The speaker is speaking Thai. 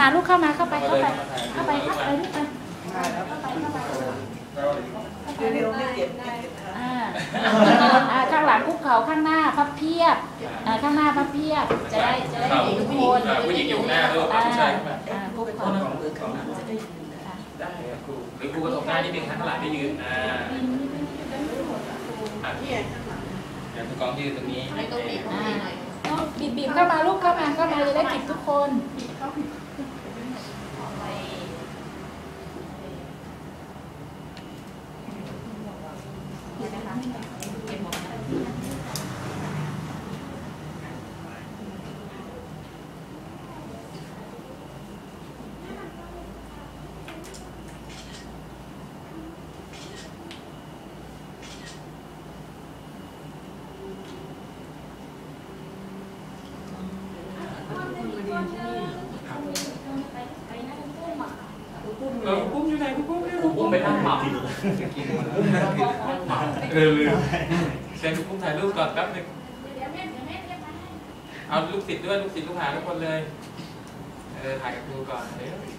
มาลูกเข้ามาเข้าไปเข้าไปเข้าไปเข้าไปลูกไปเข้าไปเข้าไปเร็วๆไม่เจ็บไม่เจ็บค่ะอ่าอ่าข้างหลังคุกเข่าข้างหน้าพับเพียบอ่าข้างหน้าพับเพียบจะได้จะได้เห็นทุกคนอ่าผู้หญิงอยู่หน้าลูกอ่าผู้ชายเข้ามาอ่าคุกเป็นคเข่านของมือของหลังจะได้ยืนค่ะได้ครูหรือครูก็ตรงหน้านิดนึงข้างหลังได้ยืนอ่าอ่านี่ไงข้างหลังเดี๋ยวผู้กองยืนตรงนี้อ่าน้องบีบบีบเข้ามาลูกเข้ามาเข้ามาจะได้กินทุกคน เออปุ้มอยู่ไหนปุ้มปุ้มครูปุ้มไปนั่งหมับ เออลืมเชิญครูปุ้มถ่ายรูปก่อนแป๊บนึงเอาลูกศิษย์ด้วยลูกศิษย์ลูกหาทุกคนเลย เออถ่ายกับครูก่อนเดี๋ยว